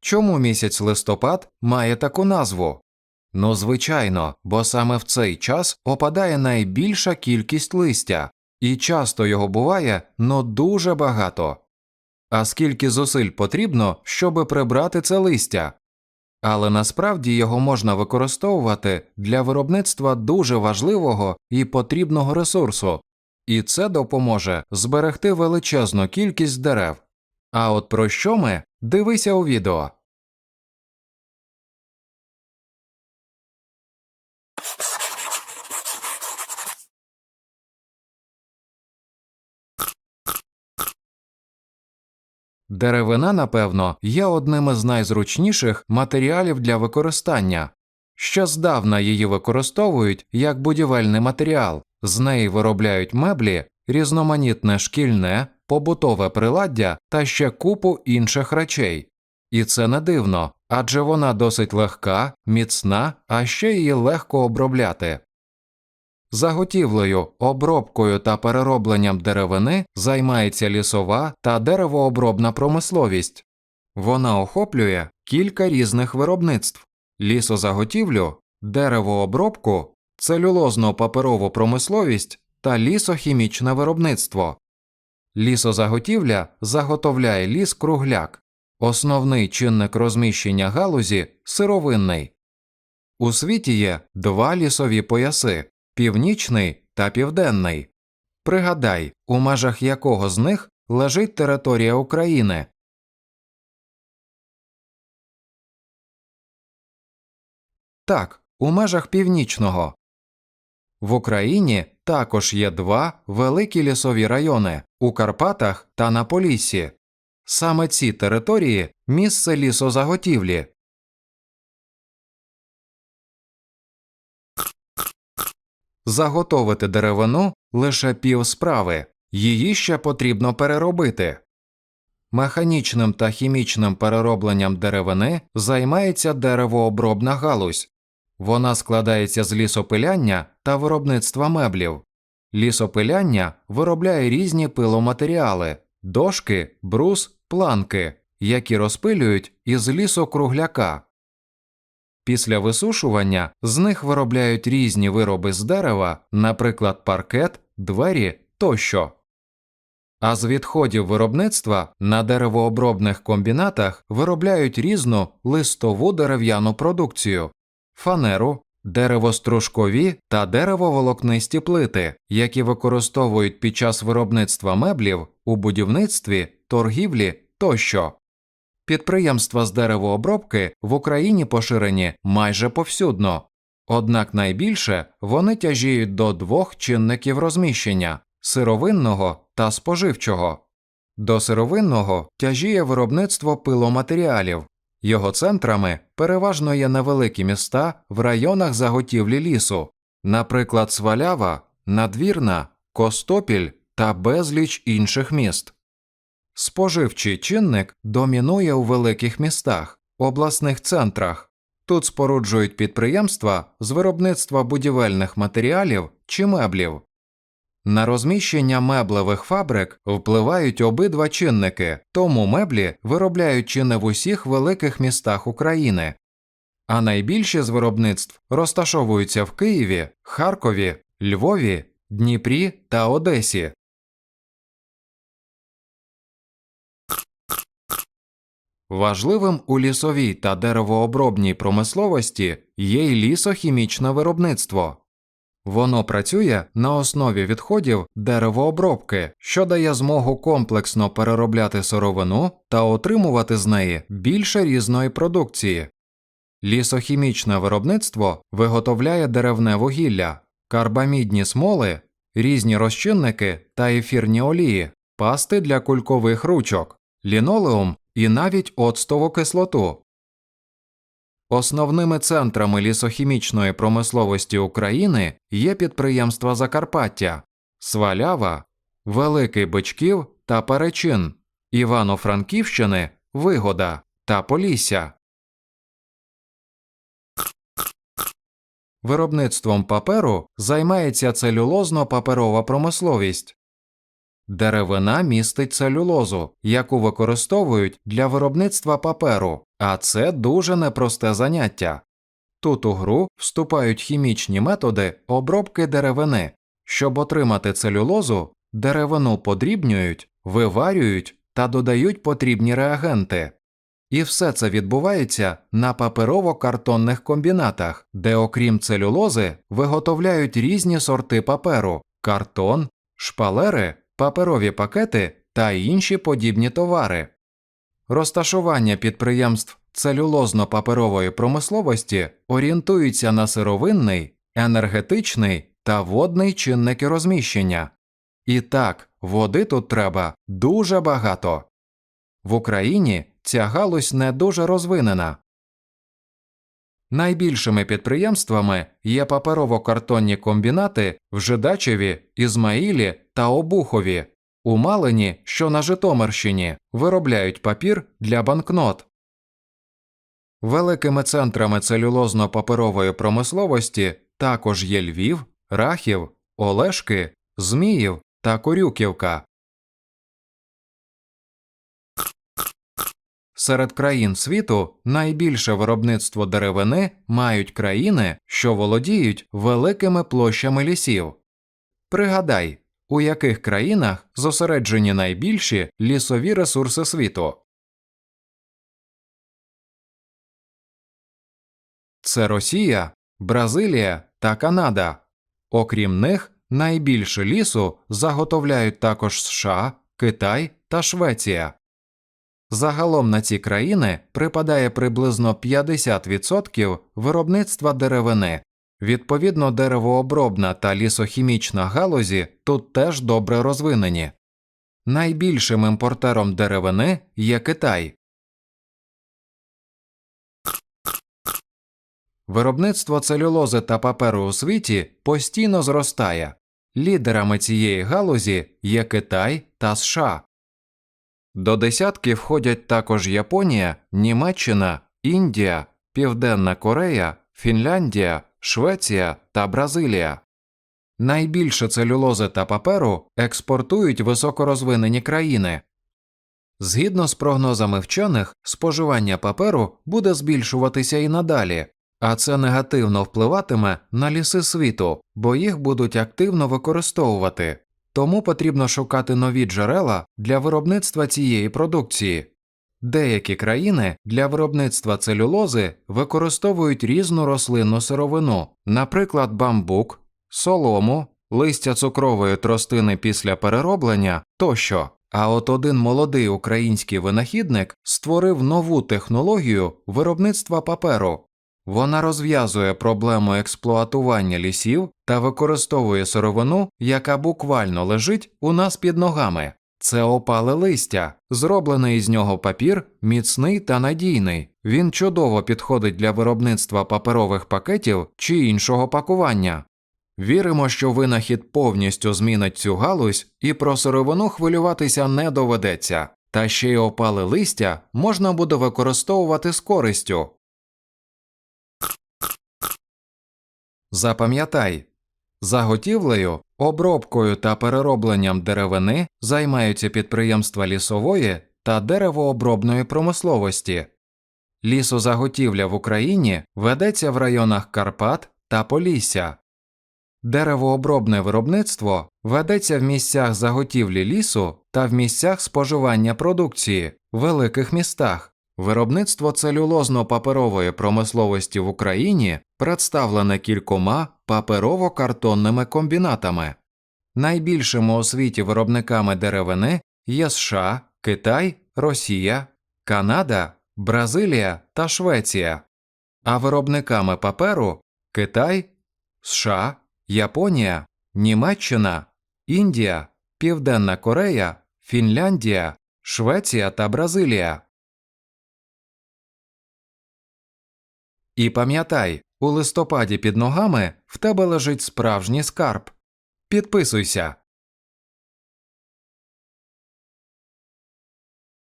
Чому місяць листопад має таку назву? Ну, звичайно, бо саме в цей час опадає найбільша кількість листя, і часто його буває ну дуже багато. А скільки зусиль потрібно, щоб прибрати це листя? Але насправді його можна використовувати для виробництва дуже важливого і потрібного ресурсу, і це допоможе зберегти величезну кількість дерев. А от про що ми дивися у відео. Деревина, напевно, є одним із найзручніших матеріалів для використання. Ще здавна її використовують як будівельний матеріал, з неї виробляють меблі, різноманітне шкільне, побутове приладдя та ще купу інших речей. І це не дивно, адже вона досить легка, міцна, а ще її легко обробляти. Заготівлею, обробкою та переробленням деревини займається лісова та деревообробна промисловість. Вона охоплює кілька різних виробництв лісозаготівлю, деревообробку, целюлозно паперову промисловість та лісохімічне виробництво. Лісозаготівля заготовляє ліс кругляк, основний чинник розміщення галузі сировинний. У світі є два лісові пояси північний та південний. Пригадай, у межах якого з них лежить територія України. Так, у межах північного. В Україні також є два великі лісові райони у Карпатах та на Поліссі. Саме ці території місце лісозаготівлі. Заготовити деревину лише пів справи, її ще потрібно переробити. Механічним та хімічним переробленням деревини займається деревообробна галузь. Вона складається з лісопиляння та виробництва меблів. Лісопиляння виробляє різні пиломатеріали дошки, брус, планки, які розпилюють із лісокругляка. Після висушування з них виробляють різні вироби з дерева, наприклад, паркет, двері тощо. А з відходів виробництва на деревообробних комбінатах виробляють різну листову дерев'яну продукцію фанеру, деревостружкові та деревоволокнисті плити, які використовують під час виробництва меблів у будівництві, торгівлі тощо. Підприємства з деревообробки в Україні поширені майже повсюдно, однак найбільше вони тяжіють до двох чинників розміщення сировинного та споживчого. До сировинного тяжіє виробництво пиломатеріалів, його центрами переважно є невеликі міста в районах заготівлі лісу, наприклад, Свалява, Надвірна, Костопіль та безліч інших міст. Споживчий чинник домінує у великих містах, обласних центрах. Тут споруджують підприємства з виробництва будівельних матеріалів чи меблів. На розміщення меблевих фабрик впливають обидва чинники, тому меблі виробляють чи не в усіх великих містах України. А найбільші з виробництв розташовуються в Києві, Харкові, Львові, Дніпрі та Одесі. Важливим у лісовій та деревообробній промисловості є й лісохімічне виробництво. Воно працює на основі відходів деревообробки, що дає змогу комплексно переробляти сировину та отримувати з неї більше різної продукції. Лісохімічне виробництво виготовляє деревне вугілля, карбамідні смоли, різні розчинники та ефірні олії, пасти для кулькових ручок, лінолеум і навіть оцтову кислоту. Основними центрами лісохімічної промисловості України є підприємства Закарпаття, Свалява, Великий Бичків та Перечин, Івано-Франківщини, Вигода та Полісся. Виробництвом паперу займається целюлозно-паперова промисловість. Деревина містить целюлозу, яку використовують для виробництва паперу, а це дуже непросте заняття. Тут у гру вступають хімічні методи обробки деревини. Щоб отримати целюлозу, деревину подрібнюють, виварюють та додають потрібні реагенти. І все це відбувається на паперово-картонних комбінатах, де, окрім целюлози, виготовляють різні сорти паперу картон, шпалери, паперові пакети та інші подібні товари. Розташування підприємств целюлозно-паперової промисловості орієнтуються на сировинний, енергетичний та водний чинники розміщення. І так, води тут треба дуже багато. В Україні ця галузь не дуже розвинена. Найбільшими підприємствами є паперово-картонні комбінати в Жидачеві, Ізмаїлі та Обухові. У Малині, що на Житомирщині, виробляють папір для банкнот. Великими центрами целюлозно-паперової промисловості також є Львів, Рахів, Олешки, Зміїв та Корюківка. Серед країн світу найбільше виробництво деревини мають країни, що володіють великими площами лісів. Пригадай, у яких країнах зосереджені найбільші лісові ресурси світу. Це Росія, Бразилія та Канада. Окрім них, найбільше лісу заготовляють також США, Китай та Швеція. Загалом на ці країни припадає приблизно 50% виробництва деревини. Відповідно, деревообробна та лісохімічна галузі тут теж добре розвинені. Найбільшим імпортером деревини є Китай. Виробництво целюлози та паперу у світі постійно зростає. Лідерами цієї галузі є Китай та США. До десятки входять також Японія, Німеччина, Індія, Південна Корея, Фінляндія, Швеція та Бразилія. Найбільше целюлози та паперу експортують високорозвинені країни. Згідно з прогнозами вчених, споживання паперу буде збільшуватися і надалі, а це негативно впливатиме на ліси світу, бо їх будуть активно використовувати. Тому потрібно шукати нові джерела для виробництва цієї продукції. Деякі країни для виробництва целюлози використовують різну рослинну сировину, наприклад, бамбук, солому, листя цукрової тростини після перероблення тощо. А от один молодий український винахідник створив нову технологію виробництва паперу. Вона розв'язує проблему експлуатування лісів та використовує сировину, яка буквально лежить у нас під ногами. Це опале листя, зроблений із нього папір, міцний та надійний. Він чудово підходить для виробництва паперових пакетів чи іншого пакування. Віримо, що винахід повністю змінить цю галузь і про сировину хвилюватися не доведеться, та ще й опале листя можна буде використовувати з користю. Запам'ятай, заготівлею, обробкою та переробленням деревини займаються підприємства лісової та деревообробної промисловості. Лісозаготівля в Україні ведеться в районах Карпат та Полісся. Деревообробне виробництво ведеться в місцях заготівлі лісу та в місцях споживання продукції, великих містах. Виробництво целюлозно-паперової промисловості в Україні представлене кількома паперово-картонними комбінатами. Найбільшими у світі виробниками деревини є США, Китай, Росія, Канада, Бразилія та Швеція, а виробниками паперу Китай, США, Японія, Німеччина, Індія, Південна Корея, Фінляндія, Швеція та Бразилія. І пам'ятай, у листопаді під ногами в тебе лежить справжній скарб. Підписуйся.